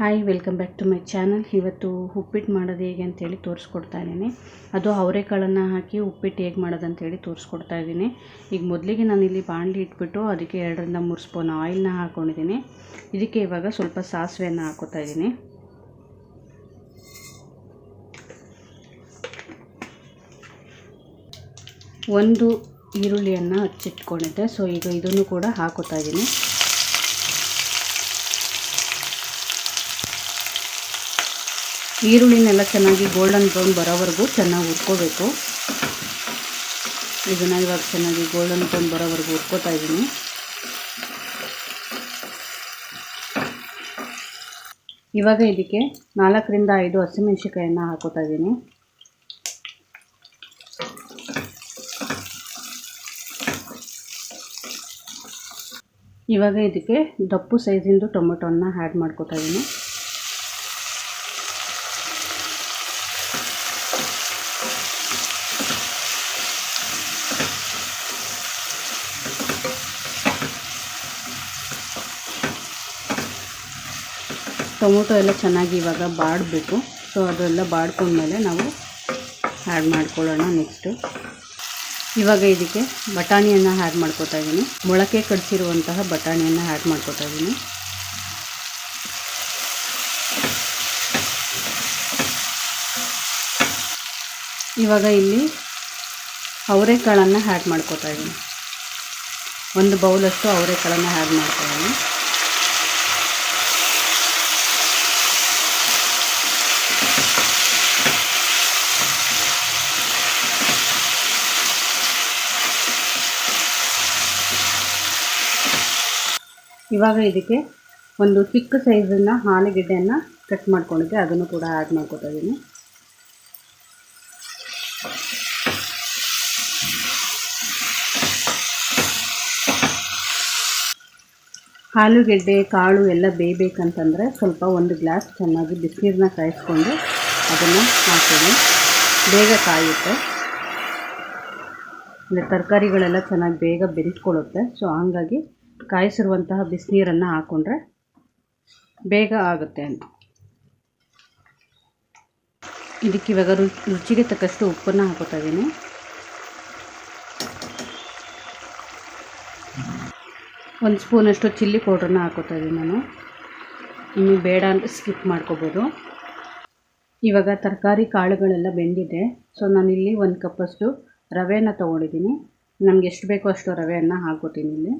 Hi welcome back to my channel ಇವತ್ತು ಉಪ್ಪಿಟ್ಟು ಮಾಡೋದು ಹೇಗೆ ಅಂತೇಳಿ ತೋರಿಸ್ಕೊಡ್ತಾ ಇದ್ದೀನಿ. ಅದು ಅವರೆಕಾಳನ್ನು ಹಾಕಿ ಉಪ್ಪಿಟ್ಟು ಹೇಗೆ ಮಾಡೋದು ಅಂತೇಳಿ ತೋರಿಸ್ಕೊಡ್ತಾ ಇದ್ದೀನಿ. ಈಗ ಮೊದಲಿಗೆ ನಾನು ಇಲ್ಲಿ ಬಾಣಲಿ ಇಟ್ಬಿಟ್ಟು ಅದಕ್ಕೆ ಎರಡರಿಂದ ಮೂರು ಸ್ಪೂನ್ ಆಯಿಲ್ನ ಹಾಕ್ಕೊಂಡಿದ್ದೀನಿ ಇದಕ್ಕೆ ಇವಾಗ ಸ್ವಲ್ಪ ಸಾಸಿವೆಯನ್ನು ಹಾಕೋತಾ ಇದ್ದೀನಿ. ಒಂದು ಈರುಳ್ಳಿಯನ್ನು ಹಚ್ಚಿಟ್ಕೊಂಡಿದ್ದೆ. ಸೊ ಈಗ ಇದನ್ನು ಕೂಡ ಹಾಕೋತಾ ಇದ್ದೀನಿ. ಈರುಳ್ಳಿನೆಲ್ಲ ಚೆನ್ನಾಗಿ ಗೋಲ್ಡನ್ ಬ್ರೌನ್ ಬರೋವರೆಗೂ ಚೆನ್ನಾಗಿ ಹುರ್ಕೋಬೇಕು. ಇದನ್ನು ಇವಾಗ ಚೆನ್ನಾಗಿ ಗೋಲ್ಡನ್ ಬ್ರೌನ್ ಬರೋವರೆಗೂ ಹುರ್ಕೋತಾ ಇದ್ದೀನಿ ಇವಾಗ ಇದಕ್ಕೆ ನಾಲ್ಕರಿಂದ ಐದು ಹಸಿಮೆಣ್ಸಿಕಾಯನ್ನು ಹಾಕೋತಾ ಇದ್ದೀನಿ ಇವಾಗ ಇದಕ್ಕೆ ದಪ್ಪು ಸೈಜಿಂದು ಟೊಮೆಟೊನ ಆ್ಯಡ್ ಮಾಡ್ಕೋತಾ ಇದ್ದೀನಿ ಟೊಮೊಟೊ ಎಲ್ಲ ಚೆನ್ನಾಗಿ ಇವಾಗ ಬಾಡಬೇಕು ಸೊ ಅದೆಲ್ಲ ಬಾಡ್ಕೊಂಡ್ಮೇಲೆ ನಾವು ಆ್ಯಡ್ ಮಾಡ್ಕೊಳ್ಳೋಣ ನೆಕ್ಸ್ಟು. ಇವಾಗ ಇದಕ್ಕೆ ಬಟಾಣಿಯನ್ನು ಆ್ಯಡ್ ಮಾಡ್ಕೋತಾ ಇದ್ದೀನಿ. ಮೊಳಕೆ ಕಡಿಸಿರುವಂತಹ ಬಟಾಣಿಯನ್ನು ಆ್ಯಡ್ ಮಾಡ್ಕೋತಾ ಇದ್ದೀನಿ. ಇವಾಗ ಇಲ್ಲಿ ಅವರೆಕಾಳನ್ನು ಆ್ಯಡ್ ಮಾಡ್ಕೋತಾ ಇದ್ದೀನಿ. ಒಂದು ಬೌಲಷ್ಟು ಅವರೆಕಾಳನ್ನು ಆ್ಯಡ್ ಮಾಡ್ತಾ ಇದ್ದೀನಿ. ಇವಾಗ ಇದಕ್ಕೆ ಒಂದು ಚಿಕ್ಕ ಸೈಜನ್ನು ಆಲೂಗೆಡ್ಡೆಯನ್ನು ಕಟ್ ಮಾಡ್ಕೊಂಡಿದ್ದೆ ಅದನ್ನು ಕೂಡ ಆ್ಯಡ್ ಮಾಡ್ಕೊತಾ ಇದ್ದೀನಿ ಆಲೂಗೆಡ್ಡೆ ಕಾಳು ಎಲ್ಲ ಬೇಯಬೇಕಂತಂದರೆ ಸ್ವಲ್ಪ ಒಂದು ಗ್ಲಾಸ್ ಚೆನ್ನಾಗಿ ಬಿಸಿನೀರನ್ನ ಕಾಯಿಸ್ಕೊಂಡು ಅದನ್ನು ಹಾಕ್ತೀನಿ. ಬೇಗ ಕಾಯುತ್ತೆ. ಅಂದರೆ ತರಕಾರಿಗಳೆಲ್ಲ ಚೆನ್ನಾಗಿ ಬೇಗ ಬೆರೆಸ್ಕೊಳ್ಳುತ್ತೆ ಸೊ ಹಂಗಾಗಿ ಕಾಯಿಸಿರುವಂತಹ ಬಿಸಿನೀರನ್ನು ಹಾಕ್ಕೊಂಡ್ರೆ ಬೇಗ ಆಗುತ್ತೆ ಅಂತ. ಇದಕ್ಕೆ ಇವಾಗ ರುಚಿಗೆ ತಕ್ಕಷ್ಟು ಉಪ್ಪನ್ನು ಹಾಕೋತಾ ಇದ್ದೀನಿ. ಒಂದು ಸ್ಪೂನಷ್ಟು ಚಿಲ್ಲಿ ಪೌಡ್ರನ್ನ ಹಾಕೋತಾ ಇದ್ದೀನಿ ನಾನು. ಇನ್ನು ಬೇಡ ಅಂತ ಸ್ಕಿಪ್ ಮಾಡ್ಕೋಬೋದು. ಇವಾಗ ತರಕಾರಿ ಕಾಳುಗಳೆಲ್ಲ ಬೆಂದಿದೆ. ಸೊ ನಾನಿಲ್ಲಿ ಒಂದು ಕಪ್ಪಷ್ಟು ರವೆಯನ್ನು ತೊಗೊಂಡಿದ್ದೀನಿ. ನಮ್ಗೆ ಎಷ್ಟು ಬೇಕೋ ಅಷ್ಟು ರವೆಯನ್ನು ಹಾಕೋತೀನಿ ಇಲ್ಲಿ.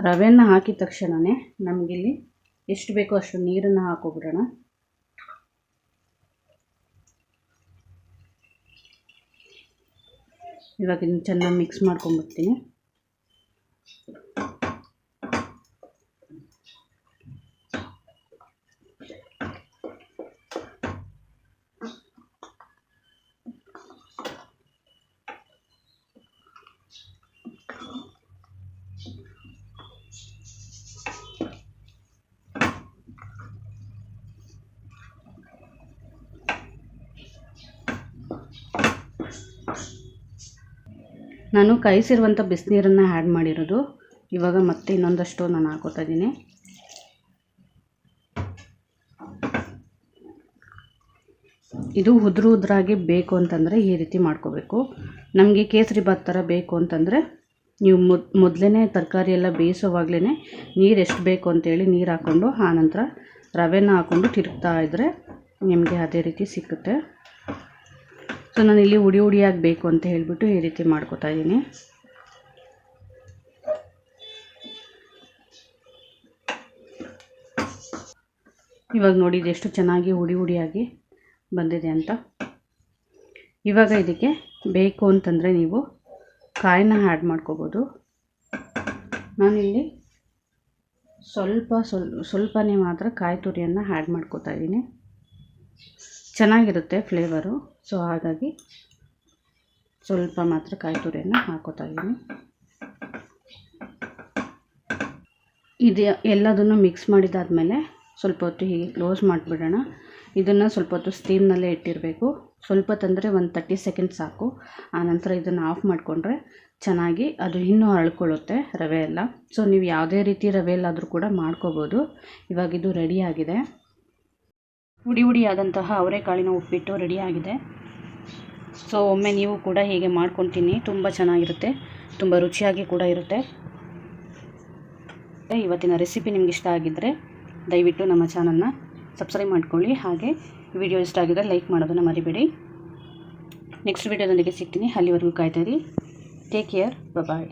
ರವೆಯನ್ನು ಹಾಕಿದ ತಕ್ಷಣವೇ ನಮಗಿಲ್ಲಿ ಎಷ್ಟು ಬೇಕೋ ಅಷ್ಟು ನೀರನ್ನು ಹಾಕೋಬಿಡೋಣ. ಇವಾಗ ಇದನ್ನು ಚೆನ್ನಾಗಿ ಮಿಕ್ಸ್ ಮಾಡ್ಕೊಂಬಿಡ್ತೀನಿ ನಾನು ಕಾಯಿಸಿರುವಂಥ ಬಿಸಿನೀರನ್ನು ಆ್ಯಡ್ ಮಾಡಿರೋದು. ಇವಾಗ ಮತ್ತೆ ಇನ್ನೊಂದಷ್ಟು ನಾನು ಹಾಕೋತಾ ಇದ್ದೀನಿ. ಇದು ಉದುರು ಉದುರಾಗಿ ಬೇಕು ಅಂತಂದರೆ ಈ ರೀತಿ ಮಾಡ್ಕೋಬೇಕು. ನಮಗೆ ಕೇಸರಿ ಭಾತ್ ಥರ ಬೇಕು ಅಂತಂದರೆ ನೀವು ಮೊದ್ ಮೊದಲೇ ತರಕಾರಿ ಎಲ್ಲ ಬೇಯಿಸೋವಾಗಲೇ ನೀರು ಎಷ್ಟು ಬೇಕು ಅಂತೇಳಿ ನೀರು ಹಾಕ್ಕೊಂಡು ಆನಂತರ ರವೆನ ಹಾಕ್ಕೊಂಡು ತಿರುಗ್ತಾ ಇದ್ದರೆ ನಿಮಗೆ ಅದೇ ರೀತಿ ಸಿಕ್ಕುತ್ತೆ. ಸೊ, ನಾನು ಇಲ್ಲಿ ಹುಡಿ ಹುಡಿಯಾಗಿ ಬೇಕು ಅಂತ ಹೇಳಿಬಿಟ್ಟು ಈ ರೀತಿ ಮಾಡ್ಕೋತಾ ಇದ್ದೀನಿ. ಇವಾಗ ನೋಡಿ ಎಷ್ಟು ಚೆನ್ನಾಗಿ ಉಡಿ ಉಡಿಯಾಗಿ ಬಂದಿದೆ ಅಂತ. ಇವಾಗ ಇದಕ್ಕೆ ಬೇಕು ಅಂತಂದರೆ ನೀವು ಕಾಯಿನ ಆ್ಯಡ್ ಮಾಡ್ಕೋಬೋದು. ನಾನಿಲ್ಲಿ ಸ್ವಲ್ಪ ಸ್ವಲ್ಪ ಸ್ವಲ್ಪನೇ ಮಾತ್ರ ಕಾಯಿ ತುರಿಯನ್ನು ಆ್ಯಡ್ ಮಾಡ್ಕೋತಾ ಇದ್ದೀನಿ. ಚೆನ್ನಾಗಿರುತ್ತೆ ಫ್ಲೇವರು ಸೊ ಹಾಗಾಗಿ ಸ್ವಲ್ಪ ಮಾತ್ರ ಕಾಯಿ ತುರಿಯನ್ನು ಹಾಕೋತಾ ಇದ್ದೀನಿ. ಇದು ಎಲ್ಲದನ್ನು ಮಿಕ್ಸ್ ಮಾಡಿದಾದಮೇಲೆ ಸ್ವಲ್ಪ ಹೊತ್ತು ಹೀಗೆ ಕ್ಲೋಸ್ ಮಾಡಿಬಿಡೋಣ. ಇದನ್ನು ಸ್ವಲ್ಪ ಹೊತ್ತು ಸ್ಟೀಮ್ನಲ್ಲೇ ಇಟ್ಟಿರಬೇಕು. ಸ್ವಲ್ಪ ತಂದರೆ ಒಂದು ತರ್ಟಿ ಸೆಕೆಂಡ್ ಸಾಕು. ಆನಂತರ ಇದನ್ನು ಆಫ್ ಮಾಡಿಕೊಂಡ್ರೆ ಚೆನ್ನಾಗಿ ಅದು ಇನ್ನೂ ಹರಳ್ಕೊಳ್ಳುತ್ತೆ ರವೆ ಎಲ್ಲ. ಸೊ ನೀವು ಯಾವುದೇ ರೀತಿ ರವೆ ಎಲ್ಲಾದರೂ ಕೂಡ ಮಾಡ್ಕೋಬೋದು. ಇವಾಗ ಇದು ರೆಡಿಯಾಗಿದೆ ಉಡಿ ಉಡಿಯಾದಂತಹ ಅವರೆಕಾಳಿನ ಉಪ್ಪಿಟ್ಟು ರೆಡಿಯಾಗಿದೆ ಸೊ ಒಮ್ಮೆ ನೀವು ಕೂಡ ಹೀಗೆ ಮಾಡ್ಕೊತೀನಿ. ತುಂಬ ಚೆನ್ನಾಗಿರುತ್ತೆ. ತುಂಬ ರುಚಿಯಾಗಿ ಕೂಡ ಇರುತ್ತೆ. ಇವತ್ತಿನ ರೆಸಿಪಿ ನಿಮ್ಗೆ ಇಷ್ಟ ಆಗಿದ್ದರೆ ದಯವಿಟ್ಟು ನಮ್ಮ ಚಾನಲ್ನ ಸಬ್ಸ್ಕ್ರೈಬ್ ಮಾಡ್ಕೊಳ್ಳಿ. ಹಾಗೆ ವಿಡಿಯೋ ಇಷ್ಟ ಆಗಿದ್ದರೆ ಲೈಕ್ ಮಾಡೋದನ್ನು ಮರಿಬೇಡಿ. ನೆಕ್ಸ್ಟ್ ವಿಡಿಯೋದೊಂದಿಗೆ ಸಿಗ್ತೀನಿ. ಅಲ್ಲಿವರೆಗೂ ಕಾಯ್ತಾಯಿರಿ ಟೇಕ್ ಕೇರ್ ಬಾಯ್